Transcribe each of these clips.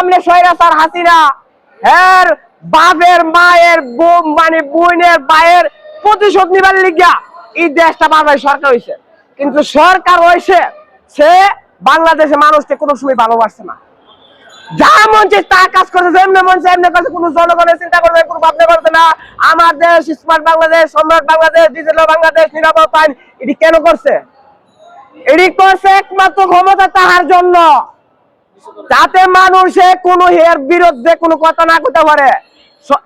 সামনে স্বৈরাচার হাসিনা এর বাপের, মায়ের মানে বোনের ভাইয়ের প্রতিশোধ নিবার লিগা এই দেশটা বাংলাদেশ সরকার হয়েছে কিন্তু সরকার হয়েছে সে বাংলাদেশের মানুষকে কোনো সময় ভালোবাসছে না। যা তা কাজ মন এমনি কোনো জনগণের চিন্তা কোনো ভাবনা করছে না। আমার দেশ, স্মার্ট বাংলাদেশ, সম্রাট বাংলাদেশ, ডিজিটাল বাংলাদেশ, নিরাপদ এটি কেন করছে? এটি করছে একমাত্র ক্ষমতা তাহার জন্য। যাতে মানুষে কোনো এর বিরুদ্ধে কোনো কথা না করতে পারে।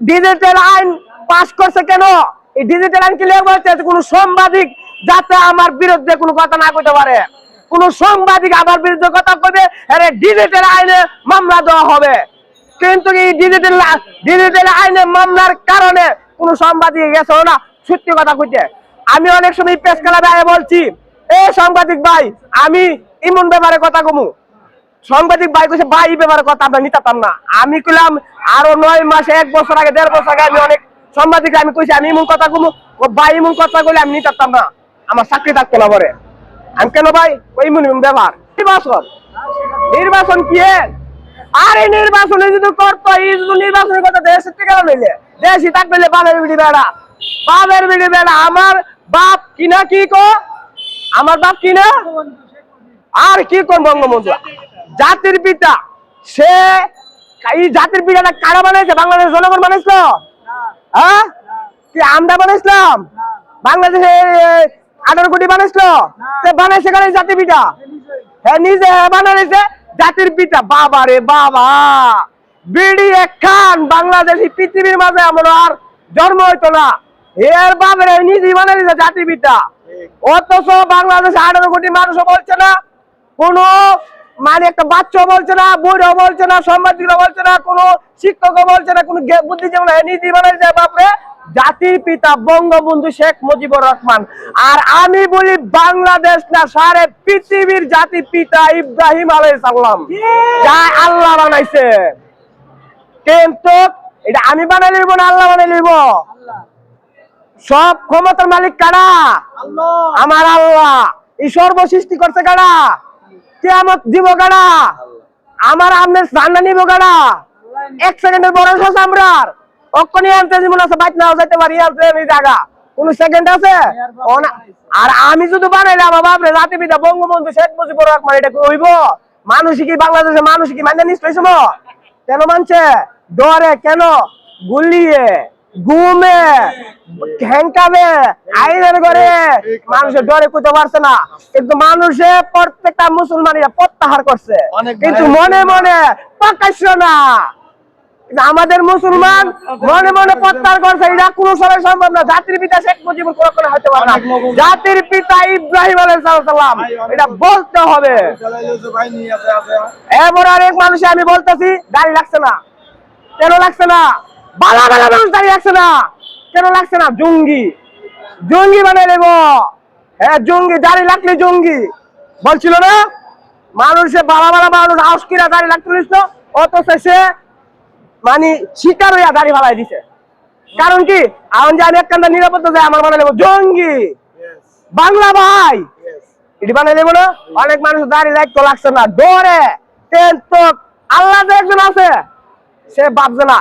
ডিজিটাল আইন পাস করছে কেন? এই ডিজিটাল আইন কি লেগে বলছে? কোনো সাংবাদিক যাতে আমার বিরুদ্ধে কোনো কথা না করতে পারে। কোন সাংবাদিক আমার বিরুদ্ধে কথা কবে আরে ডিজিটাল আইনে মামলা দেওয়া হবে। কিন্তু এই ডিজিটাল ডিজিটাল আইনে মামলার কারণে কোন সাংবাদিক গেছে না, সত্যি কথা কইতে। আমি অনেক সময় প্রেস ক্লাবে বলছি, এ সাংবাদিক ভাই, আমি ইমন ব্যাপারে কথা কমু। সাংবাদিক ভাই কইছে, ভাই, এই ব্যাপারে কথা আমরা নিতাম না। আমি কইলাম, আরও নয় মাসে, এক বছর আগে, দেড় বছর আগে আমি অনেক সাংবাদিক আমি কইছি, আমি ইমন কথা কমু ও ভাই ইমন কথা কইলে আমি নিতাম না। আমার চাকরি থাকতো না পরে। আমি কেন ভাই? ওই ইমন ব্যাপার। নির্বাচন। নির্বাচন কি? আরে নির্বাচনে যদি করতো, এই যদি নির্বাচনের কথা দেশ থেকে কেন নইলে দেশই থাকবে বাবের বিড়ি বেড়া। বাবের বিড়ি বেড়া। আমার বাপ কিনা কি কো? আমার বাপ কিনা আর কি কোন বঙ্গবন্ধু? জাতির পিতা সে এই জাতির পিতাটা কারা বানাইছে? বাংলাদেশ জনগণ বানাইছিল? হ্যাঁ? কি আমরা বানাইছিলাম? বাংলাদেশে আঠারো কোটি বানাইছিল? সে বানাইছে কারণ জাতির পিতা? হ্যাঁ নিজে বানাইছে জাতির পিতা। বাবা রে বাবা! বিডি খান বাংলাদেশি পৃথিবীর মাঝে আমার আর জন্ম হইতো না। এর বাবার নিজেই বানাইছে জাতির পিতা। অথচ বাংলাদেশে আঠারো কোটি মানুষও বলছে না কোন মানে একটা বাচ্চা বলছে না বইরাও বলছে না সাংবাদিকরা বলছে না কোন শিক্ষকও বলছে না কোন বুদ্ধিজীবী নীতি বানাইছে বাপরে। জাতির পিতা বঙ্গবন্ধু শেখ মুজিবুর রহমান। আর আমি বলি বাংলাদেশ না সারে পৃথিবীর জাতির পিতা ইব্রাহিম আলাইহিস সালাম। যা আল্লাহ বানাইছে। কিন্তু এটা আমি বানাই লইব না আল্লাহ বানাই লইব? সব ক্ষমতার মালিক কারা? আমার আল্লাহ। এই সর্ব সৃষ্টি করছে কারা? কেয়ামত দিব কারা? আমার আমনের জান্না নিব কারা? এক সেকেন্ডের বড় শেষ আমরার। অক্ষণি আনতে জীবন আছে বাইক নাও, যাইতে পারি আনতে আমি জায়গা। কোন সেকেন্ড আছে। আর আমি যদি বানাইলাম বাপরে, জাতি পিতা, বঙ্গবন্ধু শেখ মুজিবুর রহমান, এটা মানুষ কি বাংলাদেশে মানুষ কি মানে নিশ্চয় কেন মানছে? ডরে, কেন? গুলিয়ে। ঘুমে ঘ্যাংকাবে আইনের করে মানুষের ডরে কইতে পারছে না। কিন্তু মানুষে প্রত্যেকটা মুসলমানিরা প্রত্যাহার করছে। কিন্তু মনে মনে প্রকাশ্য না। আমাদের মুসলমান মনে মনে প্রত্যাহার করছে এটা কোনো সময় সম্ভব না। জাতির পিতা শেখ মুজিবুর কখনো হতে পারে না। জাতির পিতা ইব্রাহিম আলাইহিস এটা বলতে হবে। এবার আরেক মানুষে আমি বলতেছি দাড়ি লাগছে না। কেন লাগছে না। বালা বালা মানুষ দাড়ি লাগছে না। কেন লাগছে না? জঙ্গি। জঙ্গি বানাই নেব। হ্যাঁ জঙ্গি দাড়ি লাগলে জঙ্গি। বলছিল না? মানুষে বালা বালা মানুষ আউসকিরা দাড়ি লাগতে নিছিল অথচ সে মানে শিকার হইয়া দাড়ি ফালাই দিছে। কারণ কি? আমি একটা নিরাপত্তা যায় আমার বানাই নেব জঙ্গি। বাংলা ভাই। এটি বানাই দেবো না? অনেক মানুষ দাঁড়িয়ে লাগতো লাগছে না। ডরে আল্লাহ একজন আছে সে ভাবছে না।